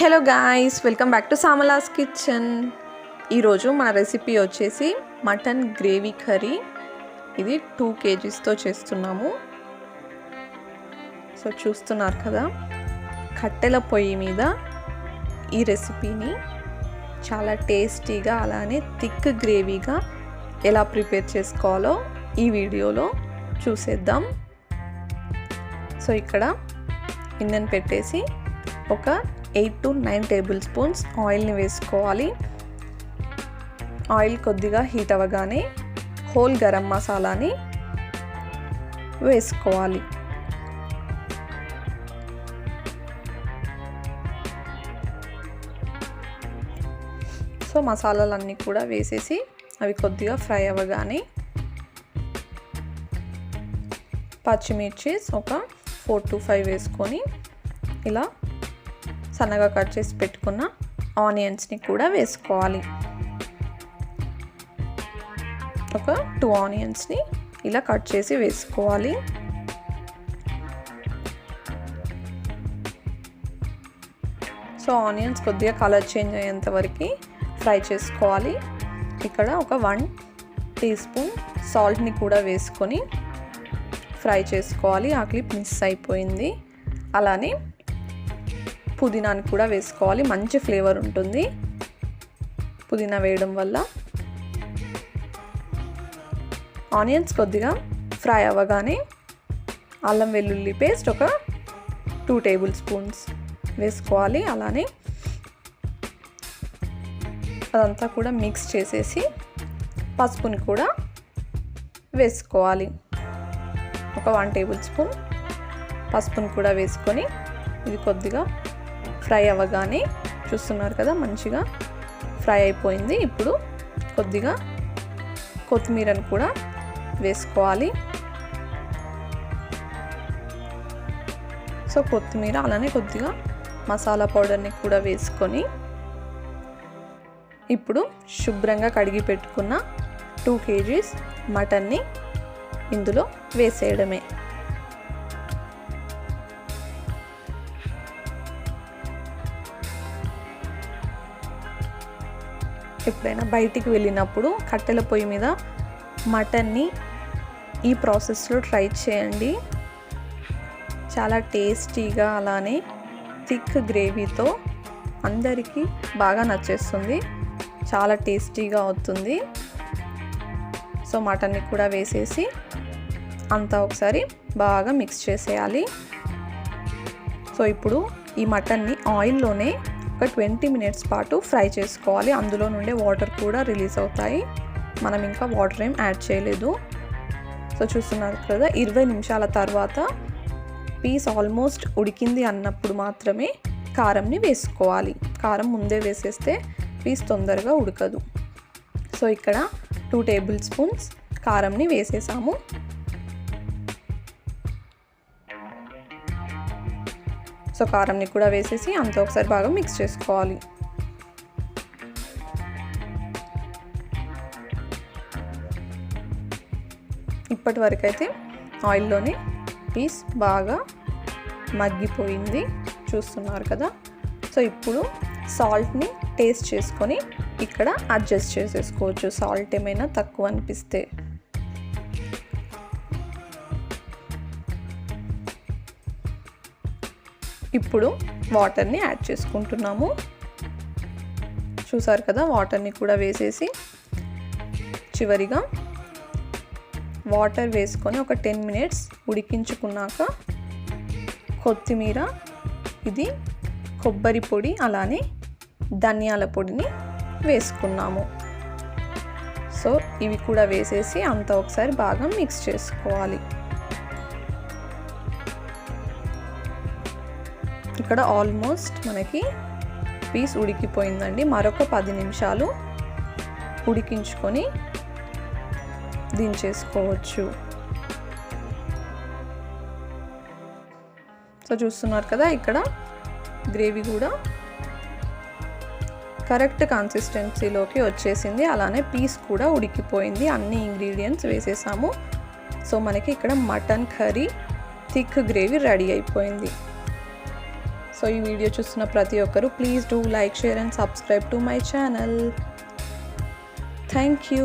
Hello guys welcome back to Samala's kitchen ఈరోజు మన recipe వచ్చేసి మటన్ గ్రేవీ కర్రీ. ఇది టూ కేజీస్తో చేస్తున్నాము. సో చూస్తున్నారు కదా కట్టెల పొయ్యి మీద ఈ రెసిపీని చాలా టేస్టీగా అలానే థిక్ గ్రేవీగా ఎలా ప్రిపేర్ చేసుకోవాలో ఈ వీడియోలో చూసేద్దాం. సో ఇక్కడ ఇందన్ పెట్టేసి ఒక eight to nine tablespoons ఆయిల్ని వేసుకోవాలి. ఆయిల్ కొద్దిగా హీట్ అవ్వగానే హోల్ గరం మసాలాని వేసుకోవాలి. సో మసాలాలన్నీ కూడా వేసేసి అవి కొద్దిగా ఫ్రై అవ్వగానే పచ్చిమిర్చి ఒక ఫోర్ టు ఫైవ్ వేసుకొని ఇలా సన్నగా కట్ చేసి పెట్టుకున్న ఆనియన్స్ని కూడా వేసుకోవాలి. ఒక టూ ఆనియన్స్ని ఇలా కట్ చేసి వేసుకోవాలి. సో ఆనియన్స్ కొద్దిగా కలర్ చేంజ్ అయ్యేంత వరకు ఫ్రై చేసుకోవాలి. ఇక్కడ ఒక వన్ టీ స్పూన్ సాల్ట్ని కూడా వేసుకొని ఫ్రై చేసుకోవాలి. ఆ క్లిప్ మిస్ అయిపోయింది. అలానే పుదీనాని కూడా వేసుకోవాలి. మంచి ఫ్లేవర్ ఉంటుంది. పుదీనా వేయడం వల్ల ఆనియన్స్ కొద్దిగా ఫ్రై అవ్వగానే అల్లం వెల్లుల్లి పేస్ట్ ఒక టూ టేబుల్ స్పూన్స్ వేసుకోవాలి. అలానే అదంతా కూడా మిక్స్ చేసేసి పసుపుని కూడా వేసుకోవాలి. ఒక వన్ టేబుల్ స్పూన్ పసుపుని కూడా వేసుకొని ఇది కొద్దిగా ఫ్రై అవ్వగానే చూస్తున్నారు కదా మంచిగా ఫ్రై అయిపోయింది. ఇప్పుడు కొద్దిగా కొత్తిమీరను కూడా వేసుకోవాలి. సో కొత్తిమీర అలానే కొద్దిగా మసాలా పౌడర్ని కూడా వేసుకొని ఇప్పుడు శుభ్రంగా కడిగి పెట్టుకున్న టూ కేజీస్ మటన్ని ఇందులో వేసేయడమే. ఎప్పుడైనా బయటికి వెళ్ళినప్పుడు కట్టెల పొయ్యి మీద మటన్ని ఈ ప్రాసెస్లో ట్రై చేయండి. చాలా టేస్టీగా అలానే థిక్ గ్రేవీతో అందరికీ బాగా నచ్చేస్తుంది. చాలా టేస్టీగా అవుతుంది. సో మటన్ని కూడా వేసేసి అంతా ఒకసారి బాగా మిక్స్ చేసేయాలి. సో ఇప్పుడు ఈ మటన్ని ఆయిల్లోనే ఒక ట్వంటీ మినిట్స్ పాటు ఫ్రై చేసుకోవాలి. అందులో నుండే వాటర్ కూడా రిలీజ్ అవుతాయి. మనం ఇంకా వాటర్ ఏం యాడ్ చేయలేదు. సో చూస్తున్నారు కదా ఇరవై నిమిషాల తర్వాత పీస్ ఆల్మోస్ట్ ఉడికింది అన్నప్పుడు మాత్రమే కారంని వేసుకోవాలి. కారం ముందే వేసేస్తే పీస్ తొందరగా ఉడకదు. సో ఇక్కడ టూ టేబుల్ స్పూన్స్ కారంని వేసేసాము. సో కారంని కూడా వేసేసి అంత ఒకసారి బాగా మిక్స్ చేసుకోవాలి. ఇప్పటి వరకు అయితే ఆయిల్లోనే పీస్ బాగా మగ్గిపోయింది. చూస్తున్నారు కదా? సో ఇప్పుడు సాల్ట్ని టేస్ట్ చేసుకొని ఇక్కడ అడ్జస్ట్ చేసేసుకోవచ్చు. సాల్ట్ ఏమైనా తక్కువ అనిపిస్తే. ఇప్పుడు వాటర్ని యాడ్ చేసుకుంటున్నాము. చూసారు కదా వాటర్ని కూడా వేసేసి చివరిగా వాటర్ వేసుకొని ఒక టెన్ మినిట్స్ ఉడికించుకున్నాక కొత్తిమీర ఇది కొబ్బరి పొడి అలానే ధనియాల పొడిని వేసుకున్నాము. సో ఇవి కూడా వేసేసి అంతా ఒకసారి బాగా మిక్స్ చేసుకోవాలి. ఇక్కడ ఆల్మోస్ట్ మనకి పీస్ ఉడికిపోయిందండి. మరొక పది నిమిషాలు ఉడికించుకొని దించేసుకోవచ్చు. సో చూస్తున్నారు కదా ఇక్కడ గ్రేవీ కూడా కరెక్ట్ కన్సిస్టెన్సీలోకి వచ్చేసింది. అలానే పీస్ కూడా ఉడికిపోయింది. అన్ని ఇంగ్రీడియంట్స్ వేసేసాము. సో మనకి ఇక్కడ mutton curry thick gravy ready అయిపోయింది. సో ఈ వీడియో చూస్తున్న ప్రతి ఒక్కరు please do like share and subscribe to my channel. Thank you.